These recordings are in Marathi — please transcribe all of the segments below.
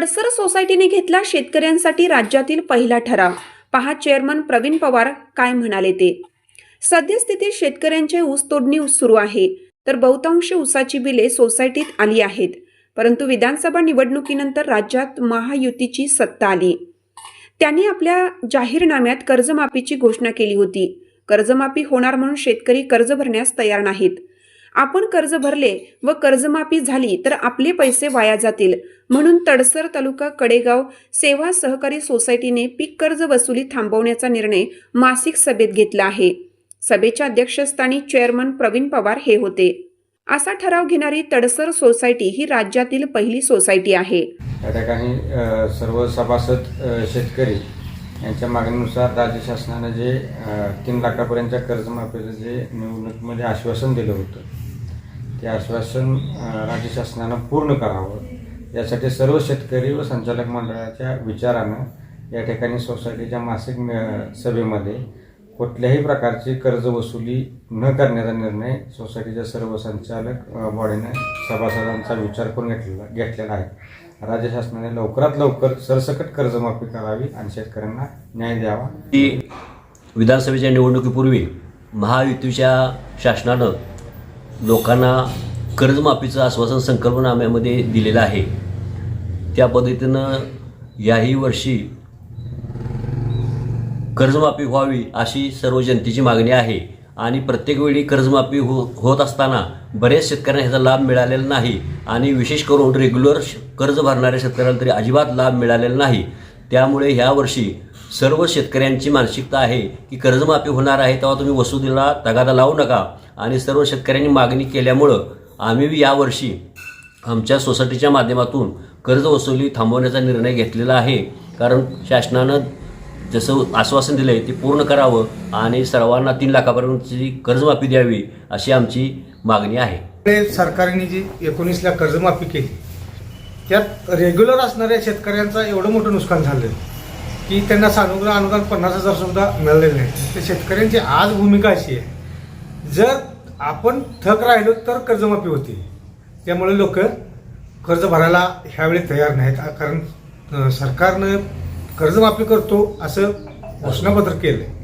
तडसर सोसायटीने घेतला शेतकऱ्यांसाठी राज्यातील पहिला ठराव. पहा चेअरमन प्रवीण पवार काय म्हणाले ते. सद्यस्थितीत शेतकऱ्यांचे ऊस तोडणी सुरू आहे. तर बहुतांश ऊसाची बिले सोसायटीत आली आहेत. परंतु विधानसभा निवडणुकीनंतर राज्यात महायुतीची सत्ता आली. त्यांनी आपल्या जाहीरनाम्यात कर्जमाफीची घोषणा केली होती. कर्जमाफी होणार म्हणून शेतकरी कर्ज भरण्यास तयार नाहीत. आपण कर्ज भरले व कर्जमाफी झाली तर आपले पैसे वाया जातील. म्हणून तडसर तालुका कडेगाव सेवा सहकारी सोसायटीने पीक कर्ज वसुली थांबवण्याचा निर्णय मासिक सभेत घेतला आहे. सभेच्या अध्यक्षस्थानी चेअरमन प्रवीण पवार हे होते. असा ठराव घेणारी तडसर सोसायटी ही राज्यातील पहिली सोसायटी आहे. या ठिकाणी सर्व सभासद शेतकरी यांच्या मागणीनुसार राज्य शासनानं जे तीन लाखापर्यंतच्या कर्जमाफीचं जे निवडणुकीमध्ये आश्वासन दिलं होतं ते आश्वासन राज्य शासनानं पूर्ण करावं. यासाठी सर्व शेतकरी व संचालक मंडळाच्या विचारानं या ठिकाणी सोसायटीच्या मासिक सभेमध्ये कुठल्याही प्रकारची कर्ज वसुली न करण्याचा निर्णय सोसायटीच्या सर्व संचालक बॉडीने सभासदांचा विचार करून घेतलेला घेतलेला आहे. राज्य शासनाने लवकरात लवकर सरसकट कर्जमाफी करावी आणि शेतकऱ्यांना न्याय द्यावा. की विधानसभेच्या निवडणुकीपूर्वी महायुतीच्या शासनानं लोकांना कर्जमाफीचं आश्वासन संकल्पनाम्यामध्ये दिलेलं आहे. त्या पद्धतीनं याही वर्षी कर्जमाफी व्हावी अशी सर्व जनतेची मागणी आहे. आणि प्रत्येक वेळी कर्जमाफी हो होत असताना बऱ्याच शेतकऱ्यांना ह्याचा लाभ मिळालेला नाही. आणि विशेष करून रेग्युलर श- कर्ज भरणाऱ्या शेतकऱ्यांना तरी अजिबात लाभ मिळालेला नाही. त्यामुळे ह्या वर्षी सर्व शेतकऱ्यांची मानसिकता आहे की कर्जमाफी होणार आहे तेव्हा तुम्ही वसुलीला तगादा लावू नका. आणि सर्व शेतकऱ्यांनी मागणी केल्यामुळं आम्ही यावर्षी आमच्या सोसायटीच्या माध्यमातून कर्ज वसुली थांबवण्याचा निर्णय घेतलेला आहे. कारण शासनानं जसं आश्वासन दिलं आहे ते पूर्ण करावं आणि सर्वांना तीन लाखापर्यंतची कर्जमाफी द्यावी अशी आमची मागणी आहे. सरकारने जी एकोणीसला कर्जमाफी केली त्यात रेग्युलर असणाऱ्या शेतकऱ्यांचं एवढं मोठं नुकसान झालं की त्यांना सानुग्रह अनुदान पन्नास हजार सुद्धा मिळालेलं नाही. तर शेतकऱ्यांची आज भूमिका अशी आहे जर आपण थक राहिलो तर कर्जमाफी होते. त्यामुळे लोक कर्ज भरायला ह्यावेळी तयार नाहीत कारण सरकारनं कर्जमाफी करतो असं घोषणापत्र केलं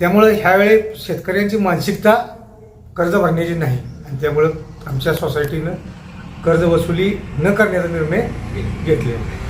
त्यामुळे ह्यावेळी शेतकऱ्यांची मानसिकता कर्ज भरण्याची नाही. आणि त्यामुळं आमच्या सोसायटीनं कर्ज वसुली न करण्याचा निर्णय घेतलेला आहे.